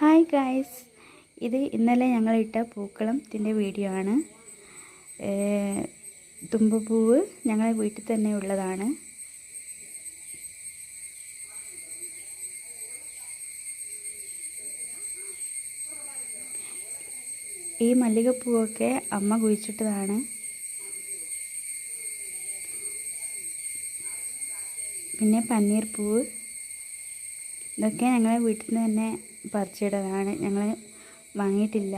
Hi guys. ഇത് ഇന്നലെ ഞങ്ങളിട്ട പൂക്കളത്തിന്റെ video ആണ്. തുമ്പപ്പൂവ് ഞങ്ങളെ വീട്ടിൽ തന്നെ ഉള്ളതാണ്. ഈ മല്ലികപ്പൂവൊക്കെ അമ്മ കുഴിച്ചിട്ടതാണ്. പിന്നെ പന്നീർ പൂവ് ഇതൊക്കെ ഞങ്ങളെ വീട്ടിൽ നിന്ന് തന്നെ പറിച്ചിടതാണ് ഞങ്ങൾ വാങ്ങിയിട്ടില്ല.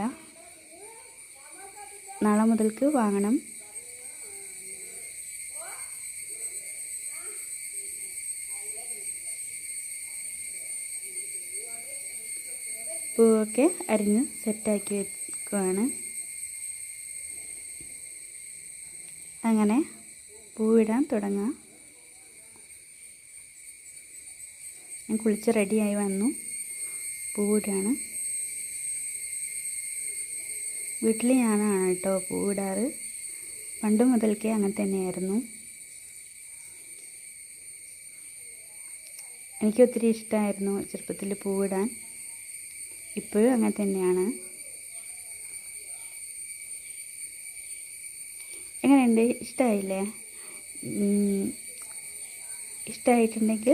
നാളെ മുതൽക്ക് വാങ്ങണം. പൂവൊക്കെ അരിഞ്ഞ് സെറ്റാക്കി വെക്കുകയാണ് അങ്ങനെ പൂവിടാൻ തുടങ്ങാം. ഞാൻ കുളിച്ച് റെഡിയായി വന്നു. പൂവിടാണ് വീട്ടിൽ ഞാനാണ് കേട്ടോ പൂവിടാറ് പണ്ട് മുതൽക്കേ അങ്ങനെ തന്നെയായിരുന്നു. എനിക്ക് ഒത്തിരി ഇഷ്ടമായിരുന്നു ചെറുപ്പത്തിൽ പൂവിടാൻ ഇപ്പോഴും അങ്ങനെ തന്നെയാണ്. എങ്ങനെയുണ്ട്? ഇഷ്ടമായില്ലേ ഇഷ്ടമായിട്ടുണ്ടെങ്കിൽ